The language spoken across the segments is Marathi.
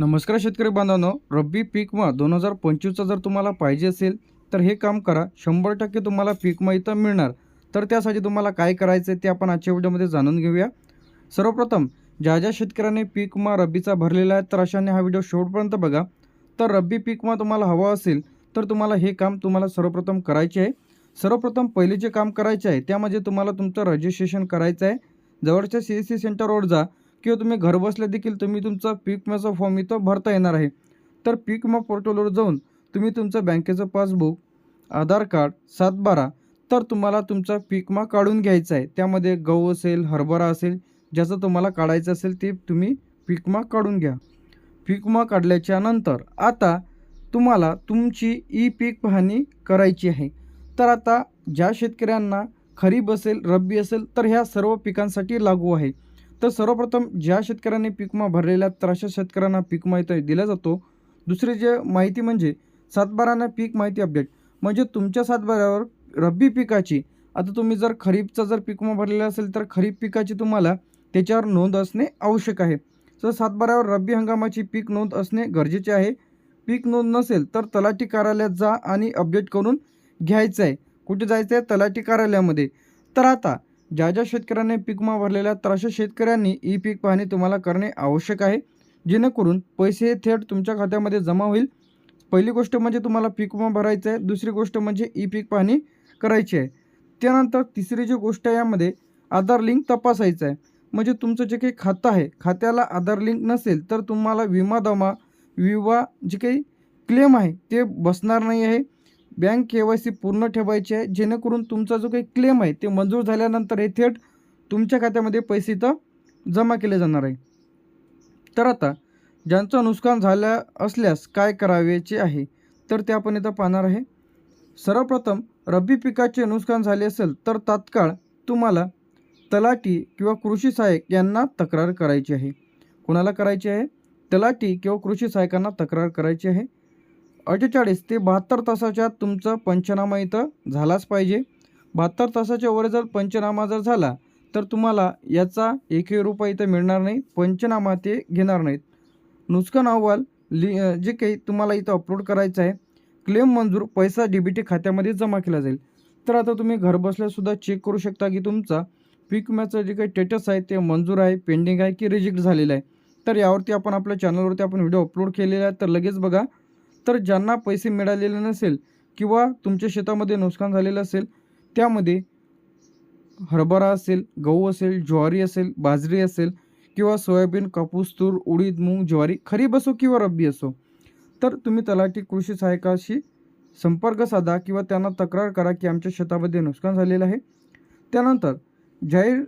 नमस्कार शेतकरी बांधवांनो रब्बी पीकमा दोन हजार पंचवीसचा जर तुम्हाला पाहिजे असेल तर हे काम करा. शंभर टक्के तुम्हाला पीक इथं मिळणार. तर त्यासाठी तुम्हाला काय करायचं आहे ते आपण आजच्या व्हिडिओमध्ये जाणून घेऊया. सर्वप्रथम ज्या ज्या शेतकऱ्यांनी पीक रब्बीचा भरलेला आहे तर अशाने हा व्हिडिओ शेवटपर्यंत बघा. तर रब्बी पीकमा तुम्हाला हवा असेल तर तुम्हाला हे काम तुम्हाला सर्वप्रथम करायचे आहे. सर्वप्रथम पहिले जे काम करायचे आहे त्यामध्ये तुम्हाला तुमचं रजिस्ट्रेशन करायचं आहे. जवळच्या सी एस सी सेंटरवर जा. किंवा तुम्ही घरबसल्या देखील तुम्ही तुमचा पीक विम्याचा फॉर्म इथं भरता येणार आहे. तर पीक विमा पोर्टलवर जाऊन तुम्ही तुमचं बँकेचं पासबुक आधार कार्ड सातबारा तर तुम्हाला तुमचा पीक विमा काढून घ्यायचा आहे. त्यामध्ये गहू असेल हरभरा असेल ज्याचं तुम्हाला काढायचं असेल ते तुम्ही पीक विमा काढून घ्या. पीक विमा काढल्याच्या नंतर आता तुम्हाला तुमची ई पीक पाहणी करायची आहे. तर आता ज्या शेतकऱ्यांना खरीप असेल रब्बी असेल तर ह्या सर्व पिकांसाठी लागू आहे. तर सर्वप्रथम ज्या शेतकऱ्यांनी पिकमा भरलेल्या भरलेला तर अशा शेतकऱ्यांना पीक माहिती इथं दिला जातो दुसरी जे माहिती म्हणजे सातबारांना पीक माहिती अपडेट. म्हणजे तुमच्या सातबाऱ्यावर रब्बी पिकाची आता तुम्ही जर खरीपचा जर पिकमा भरलेला असेल तर खरीप पिकाची तुम्हाला त्याच्यावर नोंद असणे आवश्यक आहे. तर सातबाऱ्यावर रब्बी हंगामाची पीक नोंद असणे गरजेचे आहे. पीक नोंद नसेल तर तलाठी कार्यालयात जा आणि अपडेट करून घ्यायचं आहे कुठे जायचं आहे तलाठी कार्यालयामध्ये. तर आता ज्या ज्या शेतकऱ्यांनी पीक विमा तर अशा शेतकऱ्यांनी ई पीक पाहणी तुम्हाला करणे आवश्यक आहे जेणेकरून पैसे हे थेट तुमच्या खात्यामध्ये जमा होईल. पहिली गोष्ट म्हणजे तुम्हाला पीक विमा भरायचं आहे दुसरी गोष्ट म्हणजे ई पीक पाहणी करायची आहे. त्यानंतर तिसरी जी गोष्ट आहे यामध्ये आधार लिंक तपासायचं आहे. म्हणजे तुमचं जे काही खातं आहे खात्याला आधार लिंक नसेल तर तुम्हाला विमा दमा विमा जे काही क्लेम आहे ते बसणार नाही आहे. बँक के वाय सी पूर्ण ठेवायची आहे. जेणेकरून तुमचा जो काही क्लेम आहे ते मंजूर झाल्यानंतर हे थेट तुमच्या खात्यामध्ये पैसे इथं जमा केले जाणार आहे. तर आता ज्यांचं नुकसान झालं असल्यास काय करावेचे आहे तर ते आपण इथं पाहणार आहे. सर्वप्रथम रब्बी पिकाचे नुकसान झाले असेल तर तात्काळ तुम्हाला तलाठी किंवा कृषी सहाय्यक यांना तक्रार करायची आहे. कोणाला करायची आहे? तलाठी किंवा कृषी सहाय्यकांना तक्रार करायची आहे. अठ्ठेचाळीस ते बहात्तर तासाच्या आत तुमचा पंचनामा इथं झालाच पाहिजे. बहात्तर तासाच्या वर जर पंचनामा जर झाला तर तुम्हाला याचा एकही रुपया इथं मिळणार नाही पंचनामा ते घेणार नाहीत. नुकसान अहवाल लि जे काही तुम्हाला इथं अपलोड करायचं आहे क्लेम मंजूर पैसा डी बी टी खात्यामध्ये जमा केला जाईल. तर आता तुम्ही घरबसल्यासुद्धा चेक करू शकता की तुमचा पीक विम्याचं जे काही स्टेटस आहे ते मंजूर आहे पेंडिंग आहे की रिजेक्ट झालेलं आहे. तर यावरती आपण आपल्या चॅनलवरती आपण व्हिडिओ अपलोड केलेला आहे तर लगेच बघा. तर ज्यांना पैसे मिळालेले नसेल किंवा तुमच्या शेतामध्ये नुकसान झालेलं असेल त्यामध्ये हरभरा असेल गहू असेल ज्वारी असेल बाजरी असेल किंवा सोयाबीन कापूस तूर उडीद मूग ज्वारी खरीप असो किंवा रब्बी असो तर तुम्ही तलाठी कृषी सहायकाशी संपर्क साधा किंवा त्यांना तक्रार करा की आमच्या शेतामध्ये नुकसान झालेलं आहे. त्यानंतर जाहीर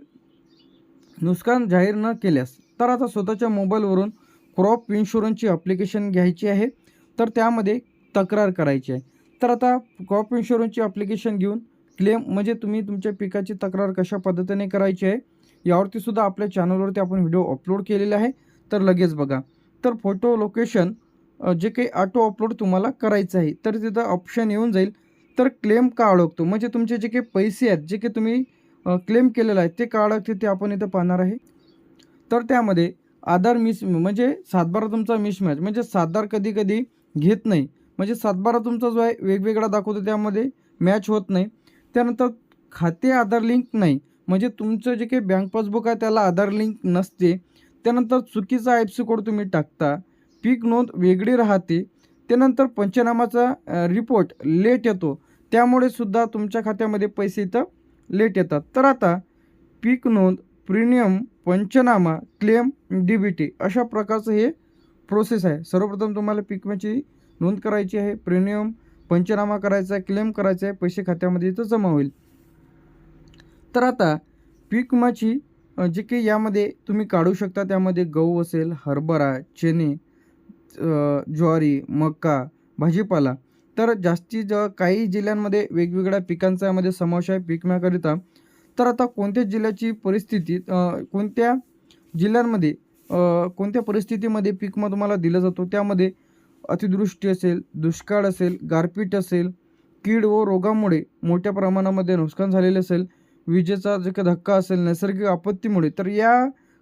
नुकसान जाहीर न केल्यास तर आता स्वतःच्या मोबाईलवरून क्रॉप इन्शुरन्सची अप्लिकेशन घ्यायची आहे. तर त्यामध्ये तक्रार करायची आहे. तर आता क्रॉप इन्शुरन्सची अप्लिकेशन घेऊन क्लेम म्हणजे तुम्ही तुमच्या पिकाची तक्रार कशा पद्धतीने करायची आहे यावरती सुद्धा आपल्या चॅनलवरती आपण व्हिडिओ अपलोड केलेला आहे. तर लगेच बघा. तर फोटो लोकेशन जे काही ऑटो अपलोड तुम्हाला करायचं आहे तर तिथं ऑप्शन येऊन जाईल. तर क्लेम का अडकतो? म्हणजे तुमचे जे काही पैसे आहेत जे काही तुम्ही क्लेम केलेलं आहे ते का अडकते ते आपण इथं पाहणार आहे. तर त्यामध्ये आधार मिस म्हणजे सातबारा तुमचा मिसमॅच म्हणजे सातबार कधी कधी घेत नाही. म्हणजे सातबारा तुमचा जो आहे वेगवेगळा दाखवतो त्यामध्ये मॅच होत नाही. त्यानंतर खाते आधार लिंक नाही. म्हणजे तुमचं जे काही बँक पासबुक आहे त्याला आधार लिंक नसते. त्यानंतर चुकीचा आय एफ सी कोड तुम्ही टाकता. पीक नोंद वेगळी राहते. त्यानंतर पंचनामाचा रिपोर्ट लेट येतो. त्यामुळे सुद्धा तुमच्या खात्यामध्ये पैसे इथं लेट येतात. तर आता पीक नोंद प्रीमियम पंचनामा क्लेम डी बी टी अशा प्रकारचं हे प्रोसेस आहे. सर्वप्रथम तुम्हाला पीक विम्याची नोंद करायची आहे. प्रीमियम पंचनामा करायचा आहे क्लेम करायचा आहे. पैसे खात्यामध्ये इथं जमा होईल. तर आता पीक विमाची जे काही यामध्ये तुम्ही काढू शकता त्यामध्ये गहू असेल हरभरा चणे ज्वारी मका भाजीपाला. तर जास्ती ज काही जिल्ह्यांमध्ये वेगवेगळ्या पिकांचा यामध्ये समावेश आहे पीक विम्याकरिता. तर आता कोणत्या जिल्ह्याची परिस्थिती कोणत्या जिल्ह्यांमध्ये कोणत्या परिस्थितीमध्ये पीक मग तुम्हाला दिला जातो? त्यामध्ये अतिवृष्टी असेल दुष्काळ असेल गारपीट असेल कीड व रोगामुळे मोठ्या प्रमाणामध्ये नुकसान झालेले असेल विजेचा जे काही धक्का असेल नैसर्गिक आपत्तीमुळे तर या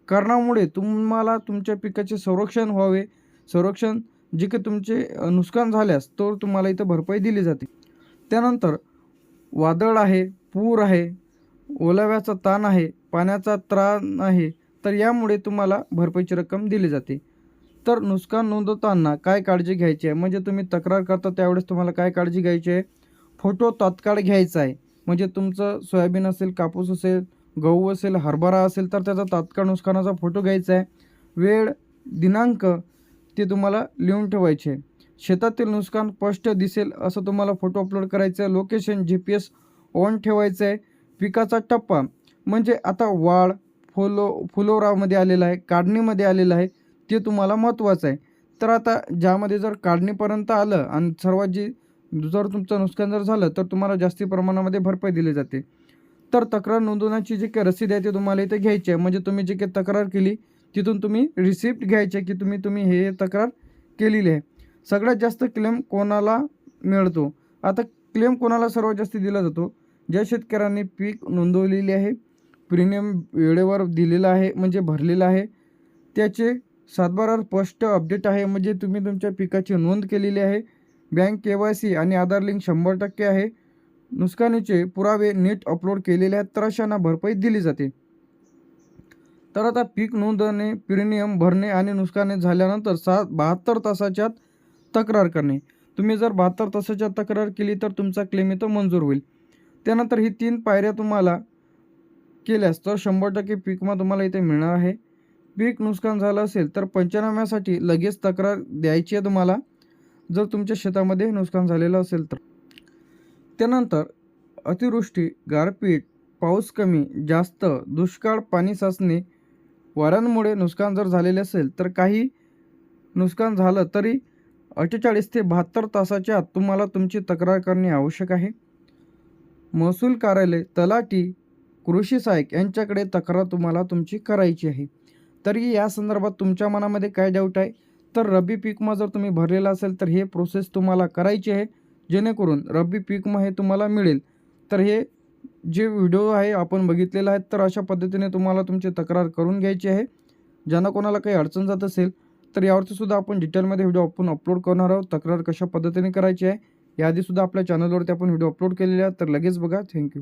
कारणामुळे तुम्हाला तुमच्या पिकाचे संरक्षण व्हावे. संरक्षण जे काही तुमचे नुकसान झाल्यास तर तुम्हाला इथं भरपाई दिली जाते. त्यानंतर वादळ आहे पूर आहे ओलाव्याचा ताण आहे पाण्याचा त्राण आहे तर यामुळे तुम्हाला भरपाईची रक्कम दिली जाते. तर नुकसान नोंदवताना काय काळजी घ्यायची आहे? म्हणजे तुम्ही तक्रार करता त्यावेळेस तुम्हाला काय काळजी घ्यायची आहे? फोटो तात्काळ घ्यायचा आहे. म्हणजे तुमचं सोयाबीन असेल कापूस असेल गहू असेल हरभरा असेल तर त्याचा तात्काळ नुकसानाचा फोटो घ्यायचा आहे. वेळ दिनांक ते तुम्हाला लिहून ठेवायचे. शेतातील नुकसान स्पष्ट दिसेल असं तुम्हाला फोटो अपलोड करायचं आहे. Location G P S on ठेवायचं आहे. पिकाचा टप्पा म्हणजे आता वाढ फुलो फुलोरामध्ये आलेला आहे काढणीमध्ये आलेलं आहे ते तुम्हाला महत्त्वाचं आहे. तर आता ज्यामध्ये जर काढणीपर्यंत आलं आणि सर्वात जी जर तुमचं नुकसान जर झालं तर तुम्हाला जास्ती प्रमाणामध्ये भरपाई दिली जाते. तर तक्रार नोंदवण्याची जी काही रसीद आहे ती तुम्हाला इथे घ्यायची आहे. म्हणजे तुम्ही जी काही तक्रार केली तिथून तुम्ही रिसिप्ट घ्यायचे की तुम्ही तुम्ही हे तक्रार केलेली आहे. सगळ्यात जास्त क्लेम कोणाला मिळतो? आता क्लेम कोणाला सर्वात जास्त दिला जातो? ज्या शेतकऱ्यांनी पीक नोंदवलेली आहे प्रीमियम वेळेवर दिलेलं आहे म्हणजे भरलेलं आहे. त्याचे सातबारावर स्पष्ट अपडेट आहे म्हणजे तुम्ही तुमच्या पिकाची नोंद केलेली आहे. बँक के वाय सी आणि आधार लिंक शंभर टक्के आहे. नुकसानीचे पुरावे नीट अपलोड केलेले आहेत तर अशांना भरपाई दिली जाते. तर आता पीक नोंदणे प्रीमियम भरणे आणि नुकसाने झाल्यानंतर सात बहात्तर तासाच्या तक्रार करणे. तुम्ही जर बहात्तर तासाच्या तक्रार केली तर तुमचा क्लेम इथं मंजूर होईल. त्यानंतर ही तीन पायऱ्या तुम्हाला केल्यास तर शंभर टक्के पीक तुम्हाला इथे मिळणार आहे. पीक नुकसान झालं असेल तर पंचनाम्यासाठी लगेच तक्रार द्यायची आहे तुम्हाला. जर तुमच्या शेतामध्ये नुकसान झालेलं असेल तर. त्यानंतर अतिवृष्टी गारपीट पाऊस कमी जास्त दुष्काळ पाणी साचणे वाऱ्यांमुळे नुकसान जर झालेले असेल तर काही नुकसान झालं तरी अठ्ठेचाळीस ते बहात्तर तासाच्या आत तुम्हाला तुमची तक्रार करणे आवश्यक आहे. महसूल कार्यालय तलाठी कृषी सहाय्यक यांच्याकडे तक्रार तुम्हाला तुमची करायची आहे. तरी या संदर्भात तुमच्या मनामध्ये काय डाऊट आहे? तर रब्बी पीकमा जर तुम्ही भरलेला असेल तर हे प्रोसेस तुम्हाला करायची आहे. जेणेकरून रब्बी पीकमा हे तुम्हाला मिळेल. तर हे जे व्हिडिओ आहे आपण बघितलेला आहे तर अशा पद्धतीने तुम्हाला तुमची तक्रार करून घ्यायची आहे. ज्यांना कोणाला काही अडचण जात असेल तर यावरतीसुद्धा आपण डिटेलमध्ये व्हिडिओ आपण अपलोड करणार आहोत. तक्रार कशा पद्धतीने करायची आहे याआधीसुद्धा आपल्या चॅनलवरती आपण व्हिडिओ अपलोड केलेले आहेत तर लगेच बघा. थँक्यू